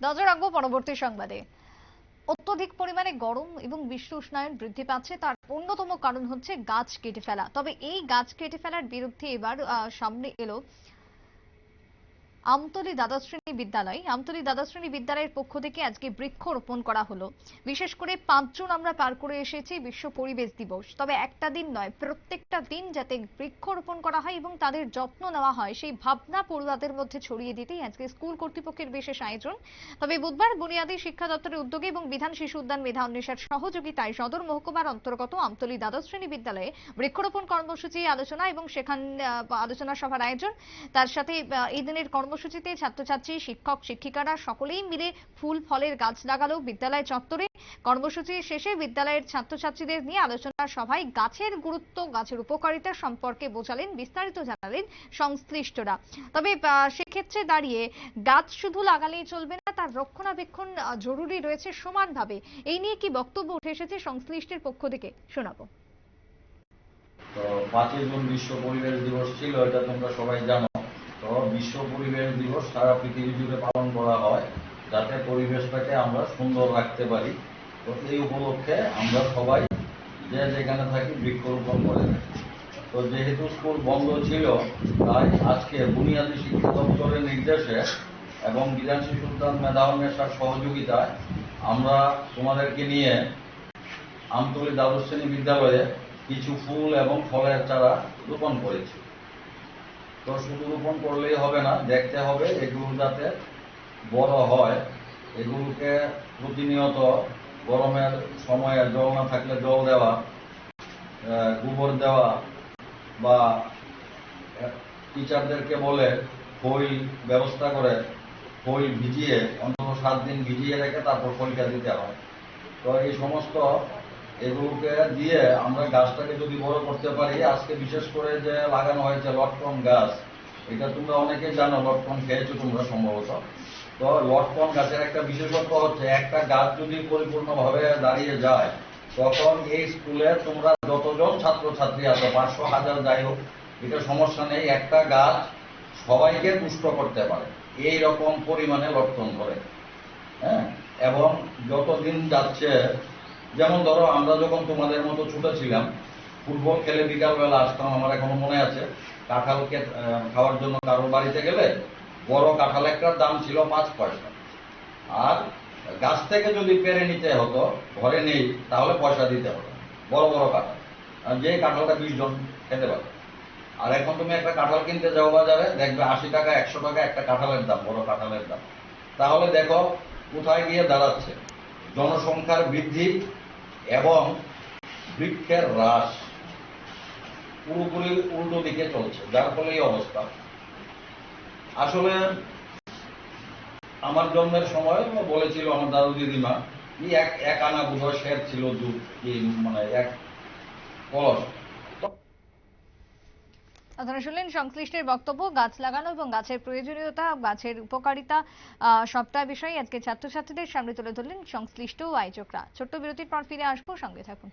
নজর রাখব পরবর্তী সংবাদে। অত্যধিক পরিমাণে গরম এবং বিশ্ব উষ্ণায়ন বৃদ্ধি পাচ্ছে, তার অন্যতম কারণ হচ্ছে গাছ কেটে ফেলা। তবে এই গাছ কেটে ফেলার বিরুদ্ধে এবার সামনে এলো আমতলী দ্বাদশ শ্রেণি বিদ্যালয়, আমতলী দ্বাদশ শ্রেণি বিদ্যালয়ের পক্ষ থেকে আজকে বৃক্ষ রোপণ করা হলো। বিশেষ করে পাঁচজন আমরা পার করে এসেছি, বিশ্ব পরিবেশ দিবস। তবে একটা দিন নয়, প্রত্যেকটা দিন যাতে বৃক্ষ রোপণ করা হয় এবং তাদের যত্ন নেওয়া হয়, সেই ভাবনা পড়ুয়াদের মধ্যে ছড়িয়ে দিতেই আজকে স্কুল কর্তৃপক্ষের বিশেষ আয়োজন। তবে বুধবার বুনিয়াদী শিক্ষা দপ্তরের উদ্যোগে এবং বিধান শিশু উদ্যান মেধা অন্বেষার সহযোগিতায় সদর মহকুমার অন্তর্গত আমতলী দ্বাদশ শ্রেণি বিদ্যালয়ে বৃক্ষরোপণ কর্মসূচি আলোচনা এবং সেখান আলোচনা সভার আয়োজন। তার সাথে এই দিনের কর্মসূচিতে ছাত্রছাত্রী, শিক্ষক, শিক্ষিকারা সকলেই মিলে ফুল ফলের গাছ লাগালো বিদ্যালয় চত্বরে। কর্মসূচি শেষে বিদ্যালয়ের ছাত্রছাত্রীদের নিয়ে আলোচনা সভায় গাছের গুরুত্ব, গাছের উপকারিতা সম্পর্কে বোঝালেন, বিস্তারিত জানালেন সংশ্লিষ্টরা। তবে সেক্ষেত্রে দাঁড়িয়ে গাছ শুধু লাগালেই চলবে না, তার রক্ষণাবেক্ষণ জরুরি রয়েছে সমানভাবে। এই নিয়ে কি বক্তব্য উঠে এসেছে সংশ্লিষ্টের পক্ষ থেকে? শোনাবো। তো পাঁচই জুন বিশ্ব পরিবেশ দিবস ছিল, এটা তোমরা সবাই জানো। বিশ্ব পরিবেশ দিবস সারা পৃথিবী জুড়ে পালন করা হয়, যাতে পরিবেশটাকে আমরা সুন্দর রাখতে পারি। তো এই উপলক্ষে আমরা সবাই যে যেখানে থাকি বৃক্ষরোপণ করে থাকি। তো যেহেতু স্কুল বন্ধ ছিল, তাই আজকে বুনিয়াদী শিক্ষা দপ্তরের নির্দেশে এবং বিধান শিশু উদ্যান মেধা সহযোগিতায় আমরা তোমাদেরকে নিয়ে আমতলী দ্বাদশ শ্রেণি বিদ্যালয়ে কিছু ফুল এবং ফলের চারা রোপণ করেছি। তো শুধু রোপণ করলেই হবে না, দেখতে হবে এগুলো যাতে বড় হয়। এগুলোকে প্রতিনিয়ত গরমের সময়ে জল না থাকলে জল দেওয়া গোবর দেওয়া বা টিচারদেরকে বলে ফইল ব্যবস্থা করে ফইল ভিজিয়ে অন্তত সাত দিন ভিজিয়ে রেখে তারপর ফইলটা দিতে হয়। তো এই সমস্ত এগুলোকে দিয়ে আমরা গাছটাকে যদি বড় করতে পারি, আজকে বিশেষ করে যে লাগানো হয়েছে লটকন গাছ, এটা তোমরা অনেকে জানো, লটকন খেয়েছো তোমরা সম্ভবত। তো লটকন গাছের একটা বিশেষত্ব হচ্ছে, একটা গাছ যদি পরিপূর্ণভাবে দাঁড়িয়ে যায়, তখন এই স্কুলে তোমরা যতজন ছাত্রছাত্রী আছো, পাঁচশো হাজার যাই হোক, এটা সমস্যা নেই, একটা গাছ সবাইকে পুষ্ট করতে পারে, এই রকম পরিমাণে লটকন ধরে। হ্যাঁ? এবং যতদিন যাচ্ছে যেমন ধরো, আমরা যখন তোমাদের মতো ছোট ছিলাম, ফুটবল খেলে বিকালবেলা আসতাম, আমার এখনও মনে আছে কাঁঠালকে খাওয়ার জন্য কারোর বাড়িতে গেলে বড় কাঁঠাল একটার দাম ছিল পাঁচ পয়সা। আর গাছ থেকে যদি পেরে নিতে হতো, ঘরে নেই, তাহলে পয়সা দিতে হতো। বড় বড় কাঁঠাল। আর যে কাঁঠালটা বিশ জন খেতে পারে। আর এখন তুমি একটা কাঁঠাল কিনতে যাও বাজারে, দেখবে আশি টাকা, একশো টাকা একটা কাঁঠালের দাম, বড় কাঁঠালের দাম। তাহলে দেখো, কোথায় গিয়ে দাঁড়াচ্ছে? জনসংখ্যার বৃদ্ধি এবং বৃক্ষের হ্রাস পুরোপুরি উল্টো দিকে চলছে, যার ফলে এই অবস্থা। আসলে আমার জন্মের সময় বলেছিল আমার দাদু দিদিমা এক আনা বুধ শের ছিল দুধ মানে এক কলস। আপনারা শুনলেন, সংশ্লিষ্টের বক্তব্য, গাছ লাগানো এবং গাছের প্রয়োজনীয়তা, গাছের উপকারিতা সবটা বিষয়ে আজকে ছাত্রছাত্রীদের সামনে তুলে ধরলেন সংশ্লিষ্ট আয়োজকরা। ছোট্ট বিরতির পর ফিরে আসব, সঙ্গে থাকুন।